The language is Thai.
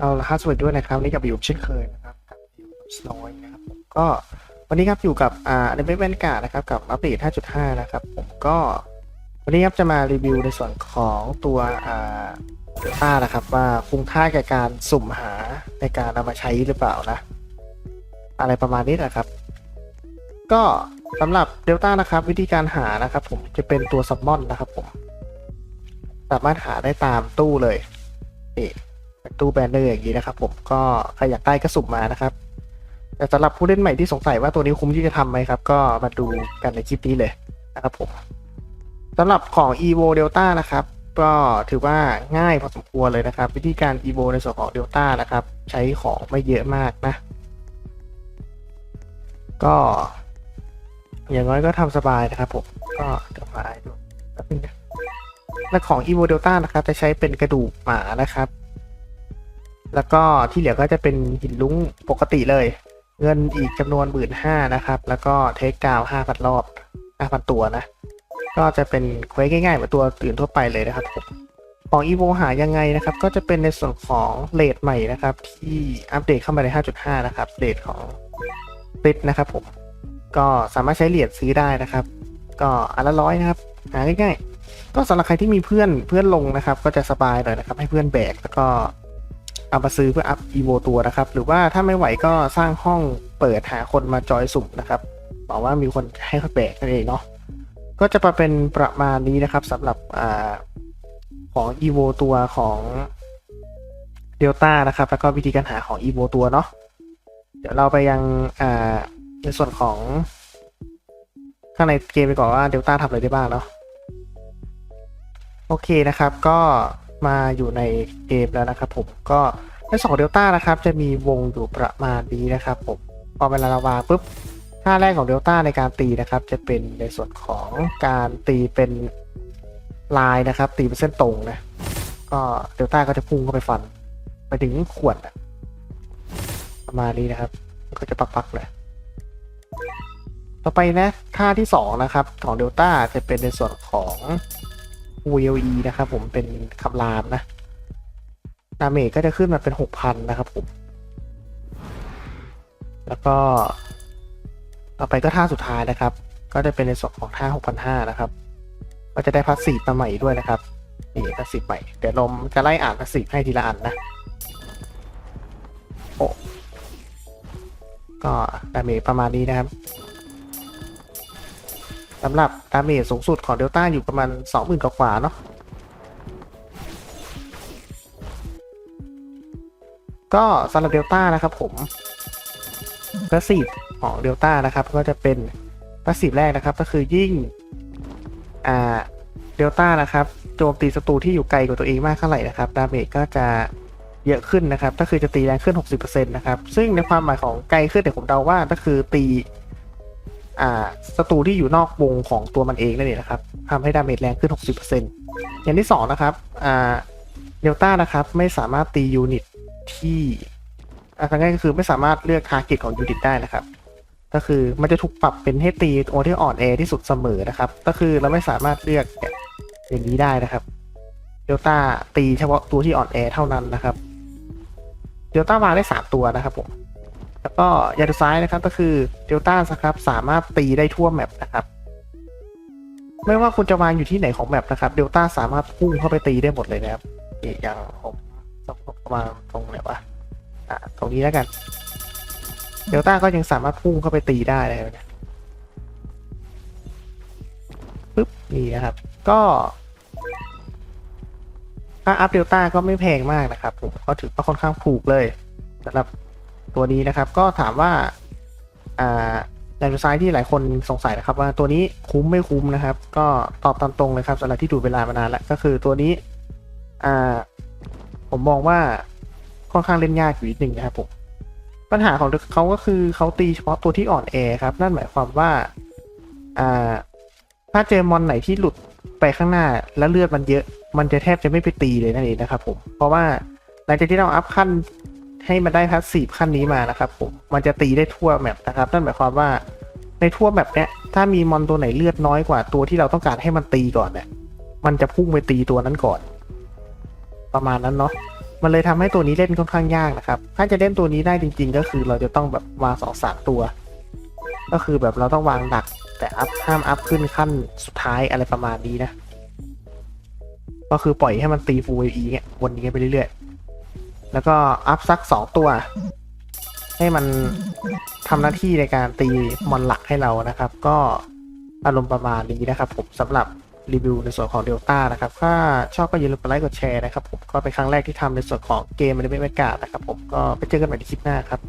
เอาละครับสวัสดีด้วยนะครับวันนี่กับอยู่เช่นเคยนะครับกับอยู่กับสโนว์นะครับก็วันนี้ครับอยู่กับอ่าในเว็บนการ์ดนะครับกับอัปเดต 5.5 นะครับผมก็วันนี้ครับจะมารีวิวในส่วนของตัวอ่าเดลต้านะครับว่าคุ้มค่าแก่การสุ่มหาในการเอามาใช้หรือเปล่านะ อะไรประมาณนี้นะครับ ก็สำหรับเดลต้านะครับ วิธีการหานะครับ ผมจะเป็นตัวซัมมอนนะครับผม สามารถหาได้ตามตู้เลยนี่ เป็นตู้แบนเนอร์อย่างนี้นะครับผมก็ใครอยากได้ก็สุ่มมานะครับ แต่สำหรับผู้เล่นใหม่ที่สงสัยว่าตัวนี้คุ้มที่จะทำไหมครับ ก็มาดูกันในคลิปนี้เลยนะครับผมสำหรับของ evo delta นะครับ ก็ถือว่าง่ายพอสมควรเลยนะครับ วิธีการ evo ในส่วนของ delta นะครับ ใช้ของไม่เยอะมากนะ ก็ อย่างน้อยก็ทำสบายนะครับผมก็เดี๋ยดูแป๊บนึงนะและของ evo delta นะครับ จะใช้เป็นกระดูกหมานะครับ แล้วก็ที่เหลือก็จะเป็นหินลุ้งปกติเลย เงินอีกจำนวนหมื่นห้านะครับ แล้วก็เทคดาวห้าพันรอบห้าพันตัวนะ ก็จะเป็นเควสง่ายๆเหมือนตัวอื่นทั่วไปเลยนะครับผมของ evo หายังไงนะครับ ก็จะเป็นในส่วนของเลทใหม่นะครับ ที่อัปเดตเข้ามาใน 5.5 นะครับเลทของติดนะครับผม ก็สามารถใช้เหรียญซื้อได้นะครับ ก็อันละร้อยนะครับ หาง่ายๆก็สำหรับใครที่มีเพื่อนเพื่อนลงนะครับ ก็จะสบายหน่อยนะครับ ให้เพื่อนแบกแล้วก็ เอามาซื้อเพื่ออัพอีโวตัวนะครับ หรือว่าถ้าไม่ไหวก็สร้างห้องเปิดหาคนมาจอยสุ่มนะครับบอกว่ามีคนให้เขาแบกนั่นเองเนาะก็จะมาเป็นประมาณนี้นะครับสำหรับอของอีโวตัวของเดลต้านะครับ แล้วก็วิธีการหาของอีโวตัวเนาะเดี๋ยวเราไปยังในส่วนของข้างในเกมไปก่อนว่าเดลต้าทำอะไรได้บ้างเนาะโอเคนะครับก็ มาอยู่ในเกมแล้วนะครับผมก็ในสองเดลต้านะครับจะมีวงอยู่ประมาณนี้นะครับผมพอเวลาเราวางปุ๊บท่าแรกของเดลต้าในการตีนะครับ จะเป็นในส่วนของการตีเป็นลายนะครับ ตีเป็นเส้นตรงนะก็เดลต้าก็จะพุ่งเข้าไปฟัน ไปถึงขวดประมาณนี้นะครับ ก็จะปักๆเลยต่อไปนะท่าที่สองนะครับของเดลต้าจะเป็นในส่วนของ VLE นะครับผมเป็นคำรามนะดาเมจก็จะขึ้นมาเป็น 6,000 นะครับผม แล้วก็ ต่อไปก็ท่าสุดท้ายนะครับ ก็จะเป็นในส่วนของท่า 6,500 นะครับ ก็จะได้พัสซีมาใหม่ด้วยนะครับ นี่พัสซีใหม่ เดี๋ยวลมจะไล่อ่านพัสซีให้ทีละอันนะ โอ้ ก็ดาเมจประมาณนี้นะครับ สำหรับดาเมจสูงสุดของเดลต้าอยู่ประมาณ 20,000กว่าเนาะก็สำหรับเดลต้านะครับผมพาสซีฟของเดลต้านะครับ ก็จะเป็นพาสซีฟแรกนะครับ ก็คือยิ่งอ่าเดลต้านะครับโจมตีศัตรูที่อยู่ไกลกว่าตัวเองมากเท่าไหร่นะครับดาเมจก็จะเยอะขึ้นนะครับ ก็คือจะตีแรงขึ้น 60%นะครับ ซึ่งในความหมายของไกลขึ้นเนี่ยผมเดาว่าก็คือตี อ่าศัตรูที่อยู่นอกวงของตัวมันเองนั่นเองนะครับทำให้ดาเมจแรงขึ้น 60%อย่างที่สองนะครับอ่าเดลต้านะครับไม่สามารถตียูนิตที่อ่าง่ายก็คือไม่สามารถเลือกทาร์เก็ตของยูนิตได้นะครับ ก็คือมันจะถูกปรับเป็นให้ตีตัวที่อ่อนแอที่สุดเสมอนะครับ ก็คือเราไม่สามารถเลือกอย่างนี้ได้นะครับเดลต้าตีเฉพาะตัวที่อ่อนแอเท่านั้นนะครับเดลต้าวางได้สามตัวนะครับผม แล้วก็ยาดูซ้ายนะครับก็คือเดลต้าครับสามารถตีได้ทั่วแมปนะครับ ไม่ว่าคุณจะวางอยู่ที่ไหนของแมปนะครับเดลต้าสามารถพุ่งเข้าไปตีได้หมดเลยนะครับอย่างผมต้องวางตรงไหนวะอะตรงนี้แล้วกันเดลต้าก็ยังสามารถพุ่งเข้าไปตีได้เลยนะปึ๊บนี่นะครับ ก็ค่าอัพเดลต้าก็ไม่แพงมากนะครับผมก็ถือว่าค่อนข้างถูกเลยสำหรับ ตัวนี้นะครับก็ถามว่าอ่าแรงดูซ้ายที่หลายคนสงสัยนะครับว่าตัวนี้คุ้มไม่คุ้มนะครับ ก็ตอบตามตรงเลยครับสำหรับที่ดูเวลามานานแล้วก็คือตัวนี้ผมมองว่าค่อนข้างเล่นยากอยู่นิดนึงนะครับผมปัญหาของเขาก็คือเขาตีเฉพาะตัวที่อ่อนแอครับ นั่นหมายความว่าอ่าถ้าเจอมอนไหนที่หลุดไปข้างหน้าแล้วเลือดมันเยอะ มันจะแทบจะไม่ไปตีเลยนั่นเองนะครับผมเพราะว่าหลังจากที่เราอัพขั้น ให้มันได้พาสซีฟขั้นนี้มานะครับผมมันจะตีได้ทั่วแมปนะครับนั่นหมายความว่าในทั่วแมปเนี้ยถ้ามีมอนตัวไหนเลือดน้อยกว่าตัวที่เราต้องการให้มันตีก่อนเนี่ยมันจะพุ่งไปตีตัวนั้นก่อน ประมาณนั้นเนาะมันเลยทำให้ตัวนี้เล่นค่อนข้างยากนะครับ ถ้าจะเล่นตัวนี้ได้จริง ๆ ก็คือเราจะต้องแบบวางสองสามตัว ก็คือแบบเราต้องวางดัก แต่อัพห้ามอัพขึ้นขั้นสุดท้ายอะไรประมาณนี้นะ ก็คือปล่อยให้มันตีฟูลอีเงี้ยวนนี้ไปเรื่อยๆ แล้วก็อัพสักสองตัว ให้มันทำหน้าที่ในการตีมอนหลักให้เรานะครับ ก็อารมณ์ประมาณนี้นะครับ ผมสำหรับรีวิวในส่วนของเดลต้านะครับ ถ้าชอบก็อย่าลืมกดไลค์กดแชร์นะครับผมก็เป็นครั้งแรกที่ทำในส่วนของเกมในไม่เป็นกานะครับผมก็ไปเจอกันใหม่ในคลิปหน้าครับ